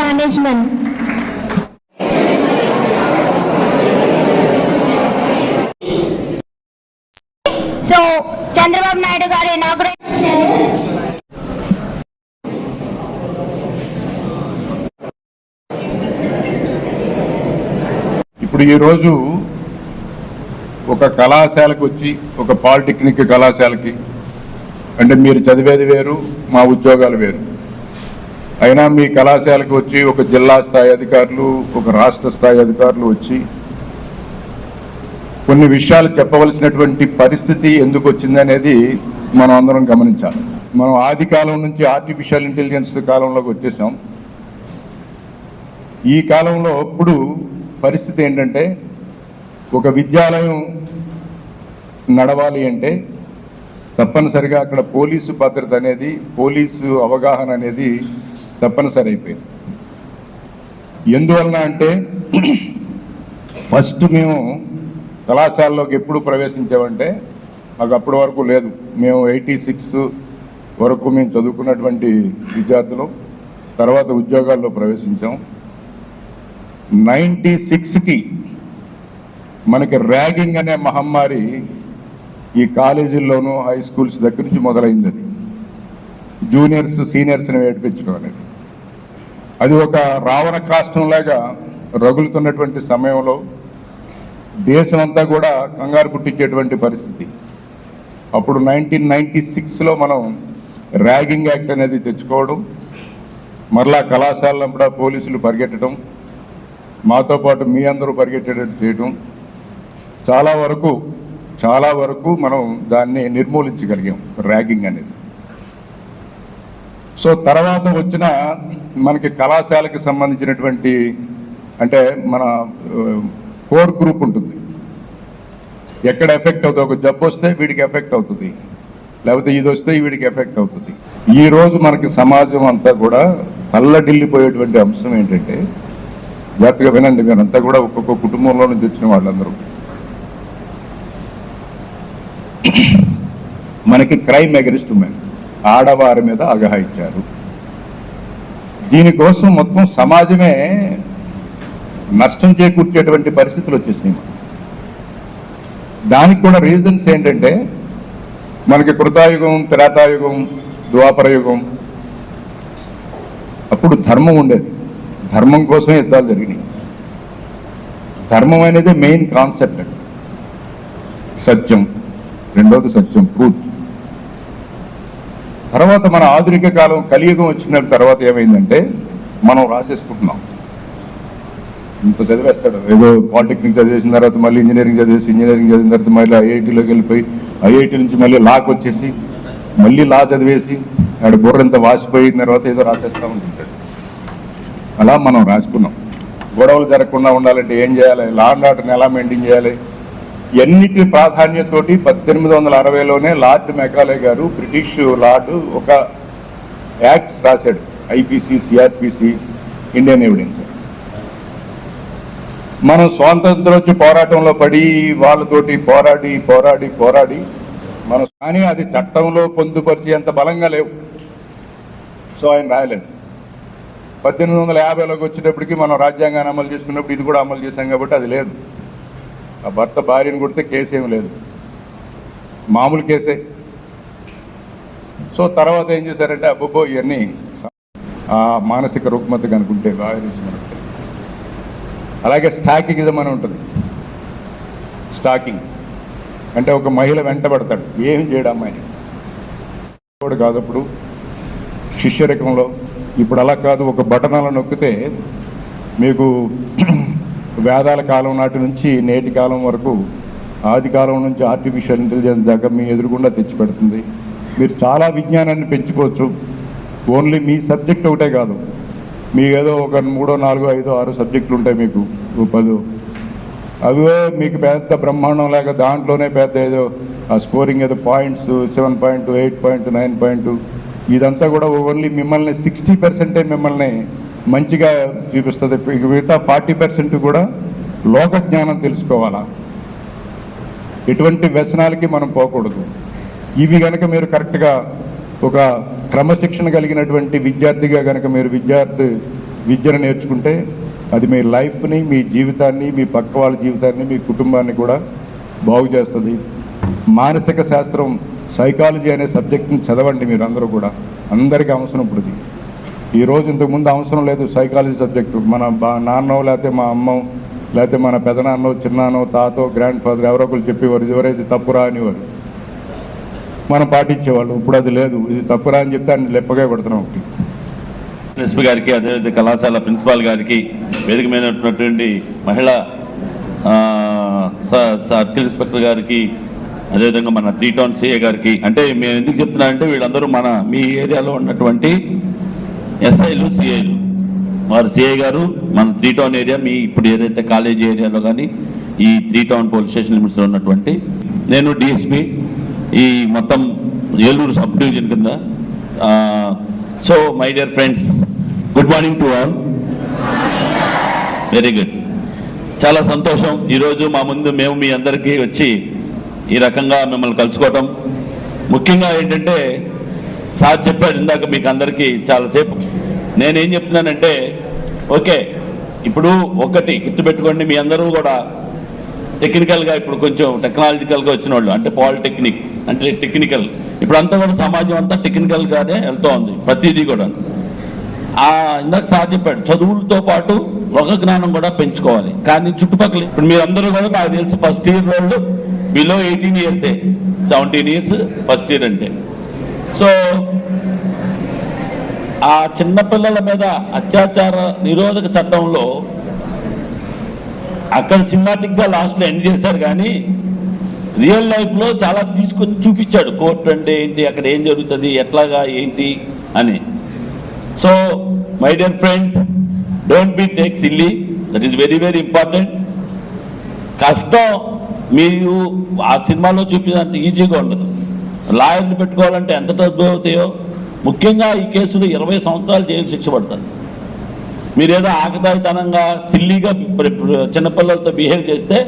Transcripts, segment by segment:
Management so Chandrababu Naidu గారు inauguration ఇప్పుడు ఈ రోజు ఒక కళాశాలకు వచ్చి ఒక పాలిటెక్నిక్ కళాశాలకి అంటే మీరు చదివేది వేరు మా ఉద్యోగాలు వేరు. అయినా మీ కళాశాలకు వచ్చి ఒక జిల్లా స్థాయి అధికారులు ఒక రాష్ట్ర స్థాయి అధికారులు వచ్చి కొన్ని విషయాలు చెప్పవలసినటువంటి పరిస్థితి ఎందుకు వచ్చిందనేది మనం అందరం గమనించాలి. మనం ఆది కాలం నుంచి ఆర్టిఫిషియల్ ఇంటెలిజెన్స్ కాలంలోకి వచ్చేసాం. ఈ కాలంలో ఇప్పుడు పరిస్థితి ఏంటంటే ఒక విద్యాలయం నడవాలి అంటే తప్పనిసరిగా అక్కడ పోలీసు భద్రత అనేది పోలీసు అవగాహన అనేది తప్పనిసరి అయిపోయింది. ఎందువలన అంటే ఫస్ట్ మేము కళాశాలలోకి ఎప్పుడు ప్రవేశించామంటే మాకు అప్పటి వరకు లేదు. మేము ఎయిటీ సిక్స్ వరకు మేము చదువుకున్నటువంటి విద్యార్థులు తర్వాత ఉద్యోగాల్లో ప్రవేశించాం. నైంటీ సిక్స్కి మనకి ర్యాగింగ్ అనే మహమ్మారి ఈ కాలేజీల్లోనూ హై స్కూల్స్ దగ్గర నుంచి మొదలైంది అది. జూనియర్స్ సీనియర్స్ని ఏడిపించడం అనేది. అది ఒక రావణ కాష్టంలాగా రగులుతున్నటువంటి సమయంలో దేశం అంతా కూడా కంగారు పుట్టించేటువంటి పరిస్థితి. అప్పుడు నైన్టీన్ నైన్టీ సిక్స్లో మనం ర్యాగింగ్ యాక్ట్ అనేది తెచ్చుకోవడం మరలా కళాశాలలో కూడా పోలీసులు పరిగెట్టడం మాతో పాటు మీ అందరూ పరిగెట్టేటట్టు చేయడం చాలా వరకు చాలా వరకు మనం దాన్ని నిర్మూలించగలిగాం ర్యాగింగ్ అనేది. సో తర్వాత వచ్చిన మనకి కళాశాలకు సంబంధించినటువంటి అంటే మన కోర్ గ్రూప్ ఉంటుంది. ఎక్కడ ఎఫెక్ట్ అవుతుంది? ఒక జబ్బు వస్తే వీడికి ఎఫెక్ట్ అవుతుంది. లేకపోతే ఇది వస్తే వీడికి ఎఫెక్ట్ అవుతుంది. ఈ రోజు మనకి సమాజం అంతా కూడా కళ్ళడిల్లిపోయేటువంటి అంశం ఏంటంటే జాగ్రత్తగా వినండి మీరంతా కూడా ఒక్కొక్క కుటుంబంలో నుంచి వచ్చిన వాళ్ళందరూ. మనకి క్రైమ్ అగెనిస్ట్ ఉమెన్ ఆడవారి మీద అగహాయిచ్చారు దీనికోసం మొత్తం సమాజమే నష్టం చేకూర్చేటువంటి పరిస్థితులు వచ్చేసినాయి దానికి కూడా రీజన్స్ ఏంటంటే మనకి కృతాయుగం త్రేతాయుగం ద్వాపరయుగం అప్పుడు ధర్మం ఉండేది. ధర్మం కోసం యుద్ధాలు జరిగినాయి. ధర్మం అనేది మెయిన్ కాన్సెప్ట్ సత్యం. రెండవది సత్యం ట్రూత్. తర్వాత మన ఆధునిక కాలం కలియుగం వచ్చిన తర్వాత ఏమైందంటే మనం రాసేసుకుంటున్నాం. ఇంత చదివేస్తాడు. ఏదో పాలిటెక్నిక్ చదివేసిన తర్వాత మళ్ళీ ఇంజనీరింగ్ చదివేసి ఇంజనీరింగ్ చదివిన తర్వాత మళ్ళీ ఐఐటీలోకి వెళ్ళిపోయి ఐఐటి నుంచి మళ్ళీ లాక్ వచ్చేసి మళ్ళీ లా చదివేసి ఆడ బుర్రంత వాసిపోయిన తర్వాత ఏదో రాసేస్తా ఉంటుంటాడు. అలా మనం రాసుకున్నాం. గొడవలు జరగకుండా ఉండాలంటే ఏం చేయాలి? లా అండ్ ఆర్డర్ని ఎలా మెయింటైన్ చేయాలి? ఎన్నిటి ప్రాధాన్యతతోటి పద్దెనిమిది వందల అరవైలోనే లార్డ్ మెకాలే గారు బ్రిటిష్ లార్డ్ ఒక యాక్ట్స్ రాశాడు ఐపీసీ సిఆర్పిసి ఇండియన్ ఎవిడెన్స్. మనం స్వాతంత్రోచ్చి పోరాటంలో పడి వాళ్ళతోటి పోరాడి పోరాడి పోరాడి మనం కానీ అది చట్టంలో పొందుపరిచేంత బలంగా లేవు. సో ఆయన రాయలేదు. పద్దెనిమిది వందల యాభైలోకి వచ్చేటప్పటికి మనం రాజ్యాంగాన్ని అమలు చేసుకున్నప్పుడు ఇది కూడా అమలు చేశాం కాబట్టి అది లేదు. ఆ భర్త భార్యను కొడితే కేసు ఏం లేదు. మామూలు కేసే. సో తర్వాత ఏం చేశారంటే అబ్బబ్బో ఇవన్నీ మానసిక రుగ్మత కనుకుంటే వాయరస్ మనకు అలాగే స్టాకింగ్ అని ఉంటుంది. స్టాకింగ్. అంటే ఒక మహిళ వెంటబడతాడు ఏం చేయడం అమ్మాయిని? కూడా కాదు అప్పుడు శిష్యరకంలో. ఇప్పుడు అలా కాదు ఒక బటనాలను నొక్కితే మీకు వేదాల కాలం నాటి నుంచి నేటి కాలం వరకు ఆది కాలం నుంచి ఆర్టిఫిషియల్ ఇంటెలిజెన్స్ దాకా మీ ఎదురుగుండా తెచ్చిపెడుతుంది. మీరు చాలా విజ్ఞానాన్ని పెంచుకోవచ్చు. ఓన్లీ మీ సబ్జెక్ట్ ఒకటే కాదు. మీకు ఏదో ఒక మూడో నాలుగో ఐదో ఆరు సబ్జెక్టులు ఉంటాయి మీకు. పదో. అవే మీకు పెద్ద బ్రహ్మాండం లేక దాంట్లోనే పెద్ద ఏదో ఆ స్కోరింగ్ ఏదో points seven point eight point nine point ఇదంతా కూడా ఓన్లీ మిమ్మల్ని సిక్స్టీ పర్సెంటే మిమ్మల్ని మంచిగా చూపిస్తుంది. మిగతా ఫార్టీ పర్సెంట్ కూడా లోక జ్ఞానం తెలుసుకోవాలా? ఎటువంటి వ్యసనాలకి మనం పోకూడదు. ఇవి కనుక మీరు కరెక్ట్గా ఒక క్రమశిక్షణ కలిగినటువంటి విద్యార్థిగా కనుక మీరు విద్యార్థి విద్యను నేర్చుకుంటే అది మీ లైఫ్ని మీ జీవితాన్ని మీ పక్క వాళ్ళ జీవితాన్ని మీ కుటుంబాన్ని కూడా బాగు చేస్తుంది. మానసిక శాస్త్రం సైకాలజీ అనే సబ్జెక్ట్ని చదవండి మీరు అందరూ కూడా. అందరికీ అవసరం ఇప్పుడు ఈ రోజు ఇంతకుముందు అవసరం లేదు సైకాలజీ సబ్జెక్టు మన బా నాన్నో లేకపోతే మా అమ్మ లేకపోతే మన పెదనాన్నో చిన్నానో తాతో గ్రాండ్ ఫాదర్ ఎవరో ఒకరు చెప్పేవారు ఎవరైతే తప్పురా అనేవారు. మనం పాటించేవాళ్ళు ఇప్పుడు అది లేదు. ఇది తప్పురా అని చెప్తే అన్ని లెప్పగా పెడుతున్నాం ఒకటి. ప్రిన్సిపల్ గారికి అదేవిధంగా కళాశాల ప్రిన్సిపాల్ గారికి వేదిక మీద ఉన్నటువంటి మహిళా స- సర్కిల్ ఇన్స్పెక్టర్ గారికి అదేవిధంగా మన త్రీ టౌన్ సిఏ గారికి అంటే మేము ఎందుకు చెప్తున్నానంటే వీళ్ళందరూ మన మీ ఏరియాలో ఉన్నటువంటి ఎస్ఐలు సిఐలు వారు సిఐ గారు మన త్రీ టౌన్ ఏరియా మీ ఇప్పుడు ఏదైతే కాలేజీ ఏరియాలో కానీ ఈ త్రీ టౌన్ పోలీస్ స్టేషన్ లిమిట్స్లో ఉన్నటువంటి నేను డిఎస్పి ఈ మొత్తం ఏలూరు సబ్ డివిజన్ కింద so my dear friends good morning to all. Very good. చాలా సంతోషం. ఈరోజు మా ముందు మేము మీ అందరికీ వచ్చి ఈ రకంగా మిమ్మల్ని కలుసుకోవటం. ముఖ్యంగా ఏంటంటే సార్ చెప్పాడు ఇందాక మీకు అందరికీ చాలాసేపు నేనేం చెప్తున్నానంటే ఓకే ఇప్పుడు ఒకటి గుర్తుపెట్టుకోండి మీ అందరూ కూడా టెక్నికల్గా ఇప్పుడు కొంచెం టెక్నాలజికల్గా వచ్చిన వాళ్ళు అంటే పాలిటెక్నిక్ అంటే టెక్నికల్ ఇప్పుడు అంతా కూడా సమాజం అంతా టెక్నికల్గానే వెళ్తూ ఉంది ప్రతిదీ కూడా. ఆ ఇందాక సార్ చెప్పాడు చదువులతో పాటు లోక జ్ఞానం కూడా పెంచుకోవాలి. కానీ చుట్టుపక్కల ఇప్పుడు మీరందరూ కూడా నాకు తెలిసి ఫస్ట్ ఇయర్ వాళ్ళు బిలో ఎయిటీన్ ఇయర్సే సెవెంటీన్ ఇయర్స్ ఫస్ట్ ఇయర్ అంటే. సో ఆ చిన్నపిల్లల మీద అత్యాచార నిరోధక చట్టంలో అక్కడ సినిమాటిక్గా లాస్ట్లో ఎండ్ చేశారు కానీ రియల్ లైఫ్లో చాలా తీసుకొని చూపించాడు. కోర్టు అంటే ఏంటి అక్కడ ఏం జరుగుతుంది ఎట్లాగా ఏంటి అని. So my dear friends don't be take silly. That is very very important. కష్టం మీరు ఆ సినిమాలో చూపినంత ఈజీగా ఉండదు. లాయర్లు పెట్టుకోవాలంటే ఎంత డబ్బు అవుతాయో? ముఖ్యంగా ఈ కేసులో ఇరవై సంవత్సరాలు జైలు శిక్ష పడతారు మీరేదో ఆకతాయితనంగా సిల్లీగా చిన్నపిల్లలతో బిహేవ్ చేస్తే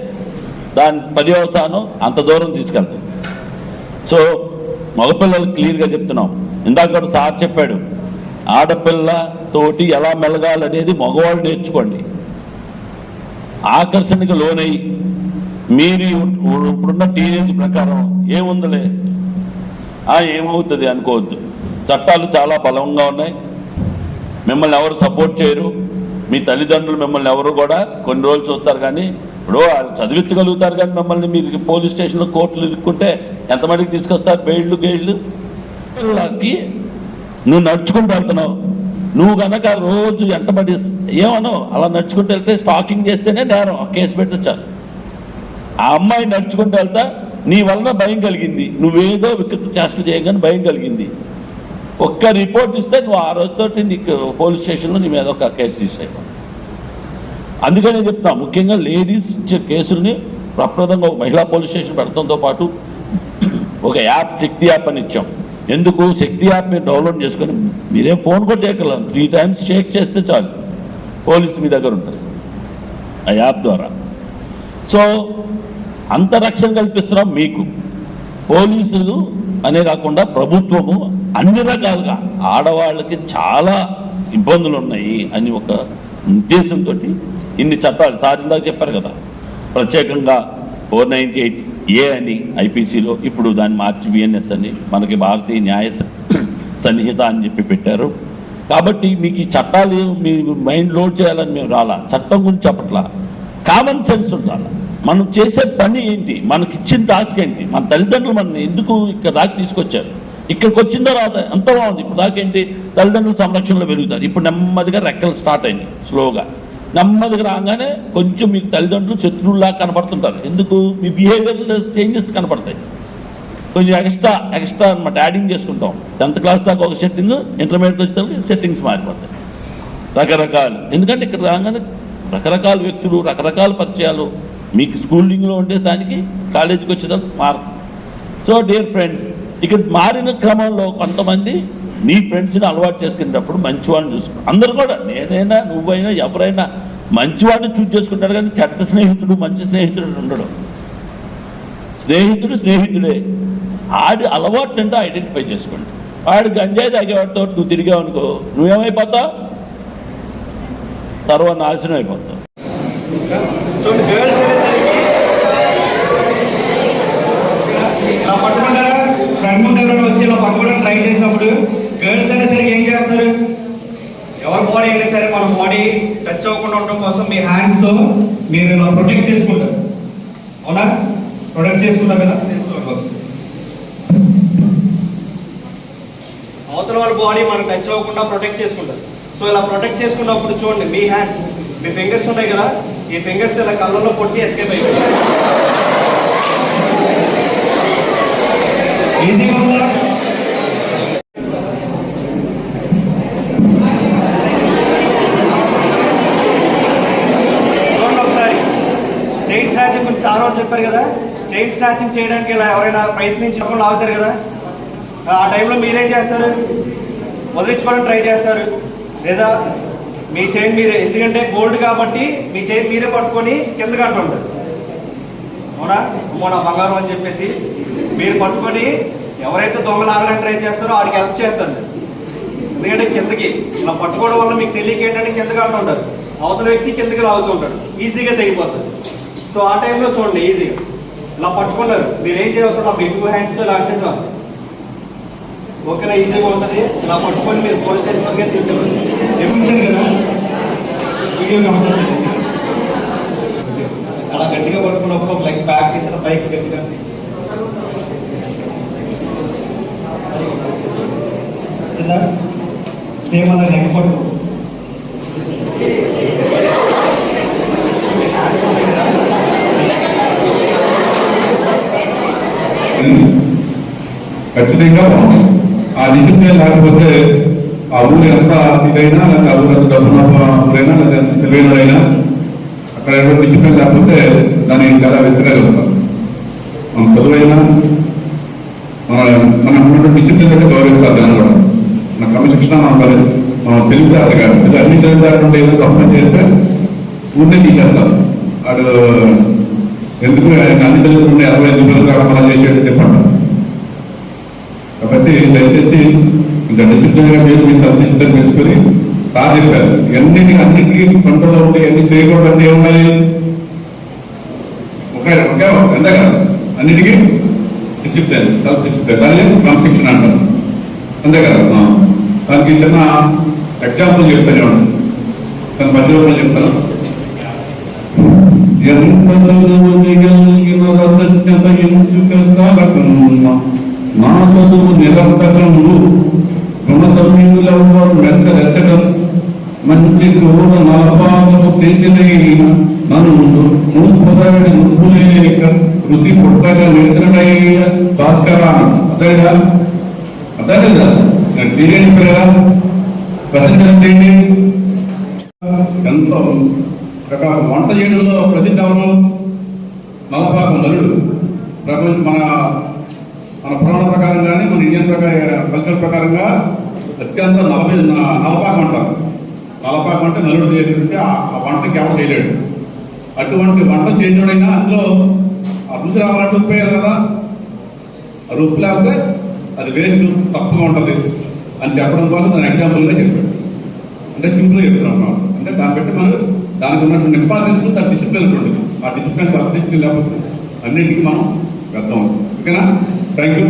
దాని పర్యవసానం అంత దూరం తీసుకెళ్తుంది సో మగపిల్లలు క్లియర్గా చెప్తున్నాం. ఇందాక సార్ చెప్పాడు ఆడపిల్ల తోటి ఎలా మెలగాలనేది మగవాళ్ళు నేర్చుకోండి. ఆకర్షణకు లోనై మీరు ఇప్పుడున్న టీనేజ్ ప్రకారం ఏముందలే? ఏమవుతుంది అనుకోవద్దు. చట్టాలు చాలా బలంగా ఉన్నాయి. మిమ్మల్ని ఎవరు సపోర్ట్ చేయరు. మీ తల్లిదండ్రులు మిమ్మల్ని ఎవరు కూడా కొన్ని రోజులు చూస్తారు కానీ ఇప్పుడు వాళ్ళు చదివించగలుగుతారు కానీ మిమ్మల్ని మీరు పోలీస్ స్టేషన్లో కోర్టులు ఇరుక్కుంటే ఎంతమందికి తీసుకొస్తారు? బెయిళ్ళు గెయిళ్ళు? పిల్లలకి నువ్వు నడుచుకుంటూ వెళ్తున్నావు. నువ్వు గనక రోజు ఎంటబడి ఏమనో అలా నడుచుకుంటూ వెళ్తే స్టాకింగ్ చేస్తేనే నేరం ఆ కేసు పెట్టొచ్చారు ఆ అమ్మాయి నడుచుకుంటూ వెళ్తా నీ వలన భయం కలిగింది. నువ్వేదో వికృత చేష్టలు చేయగానే భయం కలిగింది. ఒక్క రిపోర్ట్ ఇస్తే నువ్వు ఆ రోజుతోటి నీకు పోలీస్ స్టేషన్లో నీ మీద ఒక కేసు రిజిస్టర్ అయిపోతుంది అందుకనే చెప్తున్నా ముఖ్యంగా లేడీస్ ఇచ్చే కేసుల్ని ప్రప్రదంగా ఒక మహిళా పోలీస్ స్టేషన్ పెడతంతో పాటు ఒక యాప్ శక్తి యాప్ అని ఇచ్చాం. ఎందుకు? శక్తి యాప్ మీరు డౌన్లోడ్ చేసుకొని మీరేం ఫోన్ కూడా చేయగలం త్రీ టైమ్స్ షేక్ చేస్తే చాలు. పోలీస్ మీ దగ్గర ఉంటుంది ఆ యాప్ ద్వారా. సో అంత రక్షణ కల్పిస్తున్నాం మీకు. పోలీసులు అనే కాకుండా ప్రభుత్వము అన్ని రకాలుగా ఆడవాళ్ళకి చాలా ఇబ్బందులు ఉన్నాయి అని ఒక ఉద్దేశంతో ఇన్ని చట్టాలు. సార్ ఇందాక చెప్పారు కదా ప్రత్యేకంగా ఫోర్ నైంటీ ఎయిట్ ఏ అని ఐపీసీలో ఇప్పుడు దాన్ని మార్చి బిఎన్ఎస్ అని మనకి భారతీయ న్యాయ సన్నిహిత అని చెప్పి పెట్టారు. కాబట్టి మీకు ఈ చట్టాలు మీ మైండ్ లోడ్ చేయాలని మేము రాలా. చట్టం గురించి చెప్పట్లా కామన్ సెన్స్ ఉండాలి? మనం చేసే పని ఏంటి? మనకి ఇచ్చిన టాస్క్ ఏంటి? మన తల్లిదండ్రులు మన ఎందుకు ఇక్కడ దాకా తీసుకొచ్చారు? ఇక్కడికి వచ్చిన తర్వాత ఎంత బాగుంది. ఇప్పుడు దాకేంటి తల్లిదండ్రుల సంరక్షణలో పెరుగుతారు. ఇప్పుడు నెమ్మదిగా రెక్కలు స్టార్ట్ అయినాయి స్లోగా నెమ్మదిగా రాగానే కొంచెం మీకు తల్లిదండ్రులు శత్రువులా కనపడుతుంటారు ఎందుకు? మీ బిహేవియర్ చేంజెస్ కనపడతాయి కొంచెం ఎక్స్ట్రా ఎక్స్ట్రా అనమాట యాడింగ్ చేసుకుంటాం. టెన్త్ క్లాస్ దాకా ఒక సెట్టింగ్ ఇంటర్మీడియట్ వచ్చేటప్పుడు సెట్టింగ్స్ మారిపోతాయి. రకరకాలు. ఎందుకంటే ఇక్కడ రాగానే రకరకాల వ్యక్తులు రకరకాల పరిచయాలు మీకు స్కూలింగ్లో ఉండే దానికి కాలేజీకి వచ్చేదానికి మారుతుంది సో డియర్ ఫ్రెండ్స్ ఇక్కడ మారిన క్రమంలో కొంతమంది నీ ఫ్రెండ్స్ని అలవాటు చేసుకునేటప్పుడు మంచివాడిని చూసుకో అందరు కూడా నేనైనా నువ్వైనా ఎవరైనా మంచివాడిని చూజ్ చేసుకుంటాడు కానీ చెడ్డ స్నేహితుడు మంచి స్నేహితుడు ఉండడు. స్నేహితుడు స్నేహితుడే. ఆడి అలవాటు అంటే ఐడెంటిఫై చేసుకోండి. వాడు గంజాయి తాగేవాడితో నువ్వు తిరిగావు అనుకో నువ్వేమైపోతావు? సర్వనాశనం అయిపోతావు. పట్టుకుంటారా? ఫ్రెండ్ ముందర వచ్చి ఇలా పట్టుకోవడం ట్రై చేసినప్పుడు గర్ల్స్ అనేసరికి ఏం చేస్తారు? ఎవరి బాడీ అయినా సరే మన బాడీ టచ్ అవ్వకుండా ఉండడం కోసం మీ హ్యాండ్స్తో మీరు ఇలా ప్రొటెక్ట్ చేసుకుంటారు. అవునా? ప్రొటెక్ట్ చేసుకుంటాం కదా? అవతల వాళ్ళ బాడీ మనం టచ్ అవ్వకుండా ప్రొటెక్ట్ చేసుకుంటారు. సో ఇలా ప్రొటెక్ట్ చేసుకున్నప్పుడు చూడండి మీ హ్యాండ్స్ మీ ఫింగర్స్ ఉన్నాయి కదా? ఈ ఫింగర్స్ ఇలా కళ్ళల్లో పొట్టి ఎస్కేప్ అయిపోయి ఈజీగా చూడండి ఒకసారి. చైన్ స్నాచింగ్ గురించి చాలా రోజు చెప్పారు కదా. చైన్ స్నాచింగ్ చేయడానికి ఇలా ఎవరైనా ప్రయత్నించకుండా ఆగుతారు కదా. ఆ టైంలో మీరేం చేస్తారు? వదిలించుకోవడం ట్రై చేస్తారు. లేదా మీ చైన్ మీరే ఎందుకంటే గోల్డ్ కాబట్టి మీ చైన్ మీరే పట్టుకొని కింద అంటుంటారు. అవునా? ఉమ్మడ బంగారం అని చెప్పేసి మీరు పట్టుకొని ఎవరైతే దొంగలు ఆగడానికి ట్రై చేస్తారో వాడికి హెల్ప్ చేస్తారు ఎందుకంటే కిందకి ఇలా పట్టుకోవడం వల్ల మీకు తెలియక ఏంటంటే కిందకి అంటుంటారు అవతల వ్యక్తి కిందకి లాగుతూ ఉంటాడు. ఈజీగా తెగిపోతుంది. సో ఆ టైంలో చూడండి ఈజీగా. ఇలా పట్టుకున్నారు. మీరు ఏం చేయవసరం? మీ టూ హ్యాండ్స్తో ఇలా అంటే ఒకేలా ఓకేనా? ఈజీగా ఉంటుంది. ఇలా పట్టుకొని మీరు పోలీస్ స్టేషన్ వరకే తీసుకెళ్ళచ్చు. ఎప్పుడు కదా? వీడియో అలా గట్టిగా పట్టుకున్నప్పుడు ఒక లైక్ బ్యాక్ చేసిన బైక్ గట్టిగా. వచ్చిందా సేమ్ అలా నెక్ ఖచ్చితంగా ఆ డిసిప్లిన్ లేకపోతే ఆ ఊరు ఎంత ఇదైనా లేకపోతే ఆ ఊరు ఎంత డబ్బున ఊరైనా లేకపోతే ఎంత తెలివైనదైనా అక్కడ డిసిప్లిన్ లేకపోతే దానికి చాలా వ్యతిరేకం మనం చదువైనా మన మన ఉన్నటువంటి డిసిప్లిన్ అంటే గౌరవిస్తారు జనం కూడా. మన క్రమశిక్షణ మన పరి మన తెలివితేటలు కాదు. ఇది అన్ని తెలివితేటలు ఏదో తప్పని చేస్తే పూర్తి తీసేస్తారు. వాడు ఎందుకు అన్ని తెలివితేటలు ఉండే అరవై ఐదు రోజులు కాకుండా చేసేట్టు చెప్పండి. కాబట్టి దయచేసి ఇంకా డిసిప్లిన్గా మీరు మీ సబ్ డిసిప్లిన్ పెంచుకొని సార్ చెప్పారు ఎన్నిటి అన్నిటికీ కంట్రోల్ ఉంటే ఎన్ని చేయకూడదు అంటే ఏముండాలి ఒకే ఒకే ఎంత కదా అన్నిటికీ డిసిప్లిన్ సెల్ఫ్ డిసిప్లిన్ దాన్ని క్రమశిక్షణ అంటారు అంతే కదా దానికి చిన్న ఎగ్జాంపుల్ చెప్తానే ఉంటాను తన మధ్యలో కూడా చెప్తాను. ఎంత చదువు రసజ్ఞత ఎంచుక సాగకమున్న నా చదువు నిరంతరము గుణ సమీయులవ్వరు మెచ్చరెచ్చడం మంచి క్రూర నలపాదము చేసిన నన్ను మూపదవిడి నువ్వులేక రుచి పుట్టగా నిలిచినడయ్య భాస్కర అదేగా అదే కదా బిర్యానీ పేరా ప్రసిద్ధి ఏంటి? ఎంతో ఒక వంట చేయడంలో ప్రసిద్ధి ఎవరు? నలపాకం నలుడు ప్రపంచ మన మన పురాణ ప్రకారం కానీ మన ఇండియన్ ప్రకారం కల్చర్ ప్రకారంగా అత్యంత నలభై న- అంటారు. నలపాకం వంట నలుడు చేసినట్టే ఆ వంటకి ఎవరు చేయలేడు. అటువంటి వంట చేసినడైనా అందులో ఆ రుచి రావాలంటే ఉప్పు కదా? ఆ ఉప్పు లేకపోతే అది వేస్ట్ తప్పుగా ఉంటుంది అని చెప్పడం కోసం నేను ఎగ్జాంపుల్గా చెప్పాడు. అంటే సింపుల్గా చెప్తున్నాను అంటే దాన్ని బట్టి మనం దానికి ఉన్నటువంటి ఇంపార్టెన్స్ దాని డిసిప్లిన్ ఉంటుంది. ఆ డిసిప్లిన్ సబ్జెక్ట్ లేకపోతే అన్నింటికి మనం వెళ్తాం ఓకేనా? Thank you